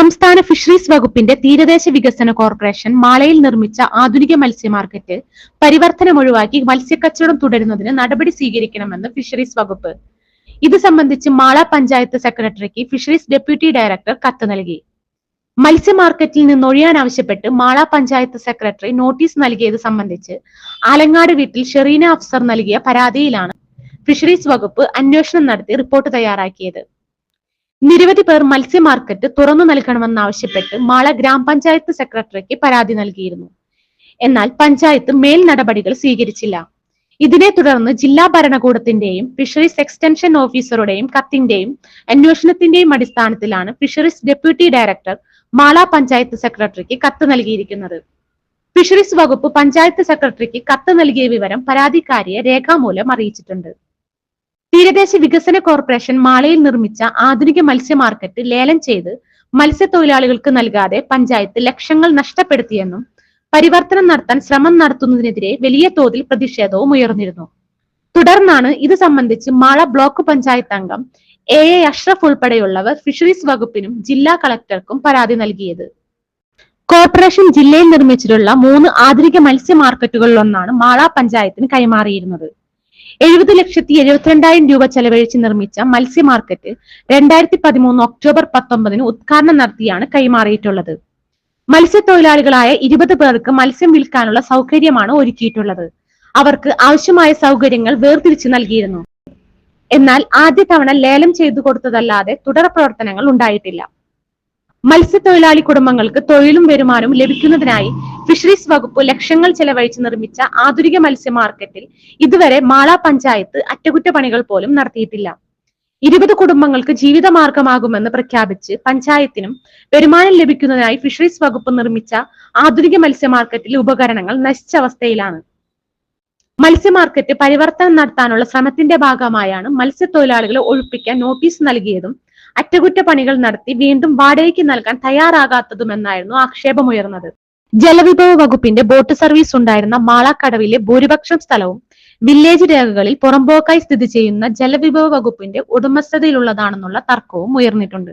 സംസ്ഥാന ഫിഷറീസ് വകുപ്പിന്റെ തീരദേശ വികസന കോർപ്പറേഷൻ മാളയിൽ നിർമ്മിച്ച ആധുനിക മത്സ്യ മാർക്കറ്റ് പരിവർത്തനം ഒഴിവാക്കി മത്സ്യക്കച്ചവടം തുടരുന്നതിന് നടപടി സ്വീകരിക്കണമെന്ന് ഫിഷറീസ് വകുപ്പ്. ഇത് സംബന്ധിച്ച് മാള പഞ്ചായത്ത് സെക്രട്ടറിക്ക് ഫിഷറീസ് ഡെപ്യൂട്ടി ഡയറക്ടർ കത്ത് നൽകി. മത്സ്യ മാർക്കറ്റിൽ നിന്ന് ഒഴിയാൻ ആവശ്യപ്പെട്ട് മാള പഞ്ചായത്ത് സെക്രട്ടറി നോട്ടീസ് നൽകിയത് സംബന്ധിച്ച് ആലങ്ങാട് വീട്ടിൽ ഷെറീന അഫ്സർ നൽകിയ പരാതിയിലാണ് ഫിഷറീസ് വകുപ്പ് അന്വേഷണം നടത്തി റിപ്പോർട്ട് തയ്യാറാക്കിയത്. നിരവധി പേർ മത്സ്യ മാർക്കറ്റ് തുറന്നു നൽകണമെന്നാവശ്യപ്പെട്ട് മാള ഗ്രാമപഞ്ചായത്ത് സെക്രട്ടറിക്ക് പരാതി നൽകിയിരുന്നു. എന്നാൽ പഞ്ചായത്ത് മേൽ നടപടികൾ സ്വീകരിച്ചില്ല. ഇതിനെ തുടർന്ന് ജില്ലാ ഭരണകൂടത്തിന്റെയും ഫിഷറീസ് എക്സ്റ്റൻഷൻ ഓഫീസറുടെയും കത്തിന്റെയും അന്വേഷണത്തിന്റെയും അടിസ്ഥാനത്തിലാണ് fisheries deputy director Mala panchayat സെക്രട്ടറിക്ക് കത്ത് നൽകിയിരിക്കുന്നത്. ഫിഷറീസ് വകുപ്പ് പഞ്ചായത്ത് സെക്രട്ടറിക്ക് കത്ത് നൽകിയ വിവരം പരാതിക്കാരിയെ രേഖാമൂലം അറിയിച്ചിട്ടുണ്ട്. തീരദേശ വികസന കോർപ്പറേഷൻ മാളയിൽ നിർമ്മിച്ച ആധുനിക മത്സ്യ മാർക്കറ്റ് ലേലം ചെയ്ത് മത്സ്യത്തൊഴിലാളികൾക്ക് നൽകാതെ പഞ്ചായത്ത് ലക്ഷങ്ങൾ നഷ്ടപ്പെടുത്തിയെന്നും പരിവർത്തനം നടത്താൻ ശ്രമം നടത്തുന്നതിനെതിരെ വലിയ തോതിൽ പ്രതിഷേധവും ഉയർന്നിരുന്നു. തുടർന്നാണ് ഇത് സംബന്ധിച്ച് മാള ബ്ലോക്ക് പഞ്ചായത്ത് അംഗം എ എ അഷ്റഫ് ഉൾപ്പെടെയുള്ളവർ ഫിഷറീസ് വകുപ്പിനും ജില്ലാ കളക്ടർക്കും പരാതി നൽകിയത്. കോർപ്പറേഷൻ ജില്ലയിൽ നിർമ്മിച്ചിട്ടുള്ള മൂന്ന് ആധുനിക മത്സ്യ മാർക്കറ്റുകളിലൊന്നാണ് മാള പഞ്ചായത്തിന് കൈമാറിയിരുന്നത്. എഴുപത് ലക്ഷത്തി എഴുപത്തിരണ്ടായിരം രൂപ ചെലവഴിച്ച് നിർമ്മിച്ച മത്സ്യ മാർക്കറ്റ് രണ്ടായിരത്തി പതിമൂന്ന് ഒക്ടോബർ പത്തൊമ്പതിന് ഉദ്ഘാടനം നടത്തിയാണ് കൈമാറിയിട്ടുള്ളത്. മത്സ്യത്തൊഴിലാളികളായ ഇരുപത് പേർക്ക് മത്സ്യം വിൽക്കാനുള്ള സൗകര്യമാണ് ഒരുക്കിയിട്ടുള്ളത്. അവർക്ക് ആവശ്യമായ സൗകര്യങ്ങൾ വേർതിരിച്ചു നൽകിയിരുന്നു. എന്നാൽ ആദ്യ തവണ ലേലം ചെയ്തു കൊടുത്തതല്ലാതെ തുടർ പ്രവർത്തനങ്ങൾ ഉണ്ടായിട്ടില്ല. മത്സ്യത്തൊഴിലാളി കുടുംബങ്ങൾക്ക് തൊഴിലും വരുമാനവും ലഭിക്കുന്നതിനായി ഫിഷറീസ് വകുപ്പ് ലക്ഷങ്ങൾ ചെലവഴിച്ച് നിർമ്മിച്ച ആധുനിക മത്സ്യ മാർക്കറ്റിൽ ഇതുവരെ മാള പഞ്ചായത്ത് അറ്റകുറ്റപ്പണികൾ പോലും നടത്തിയിട്ടില്ല. ഇരുപത് കുടുംബങ്ങൾക്ക് ജീവിതമാർഗമാകുമെന്ന് പ്രഖ്യാപിച്ച് പഞ്ചായത്തിനും വരുമാനം ലഭിക്കുന്നതിനായി ഫിഷറീസ് വകുപ്പ് നിർമ്മിച്ച ആധുനിക മത്സ്യ മാർക്കറ്റിലെ ഉപകരണങ്ങൾ നശിച്ച അവസ്ഥയിലാണ്. മത്സ്യ മാർക്കറ്റ് പരിവർത്തനം നടത്താനുള്ള ശ്രമത്തിന്റെ ഭാഗമായാണ് മത്സ്യത്തൊഴിലാളികളെ ഒഴിപ്പിക്കാൻ നോട്ടീസ് നൽകിയതും അറ്റകുറ്റപ്പണികൾ നടത്തി വീണ്ടും വാടകയ്ക്ക് നൽകാൻ തയ്യാറാകാത്തതുമെന്നായിരുന്നു ആക്ഷേപമുയർന്നത്. ജലവിഭവ വകുപ്പിന്റെ ബോട്ട് സർവീസ് ഉണ്ടായിരുന്ന മാളക്കടവിലെ ഭൂരിപക്ഷം സ്ഥലവും വില്ലേജ് രേഖകളിൽ പുറമ്പോക്കായി സ്ഥിതി ചെയ്യുന്ന ജലവിഭവ വകുപ്പിന്റെ ഉടമസ്ഥതയിലുള്ളതാണെന്നുള്ള തർക്കവും ഉയർന്നിട്ടുണ്ട്.